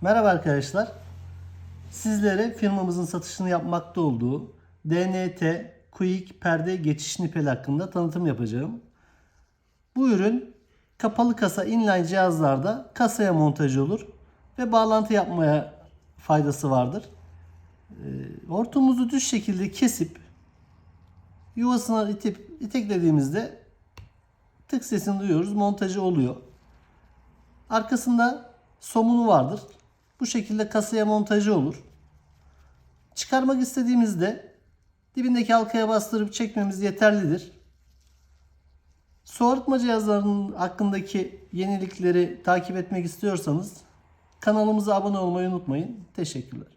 Merhaba arkadaşlar. Sizlere firmamızın satışını yapmakta olduğu DNT Quick perde geçiş nipeli hakkında tanıtım yapacağım. Bu ürün kapalı kasa inline cihazlarda kasaya montaj olur ve bağlantı yapmaya faydası vardır. Ee, Hortumumuzu düz şekilde kesip yuvasına itip iteklediğimizde tık sesini duyuyoruz. Montajı oluyor. Arkasında somunu vardır. Bu şekilde kasaya montajı olur. Çıkarmak istediğimizde dibindeki halkaya bastırıp çekmemiz yeterlidir. Su arıtma cihazlarının hakkındaki yenilikleri takip etmek istiyorsanız kanalımıza abone olmayı unutmayın. Teşekkürler.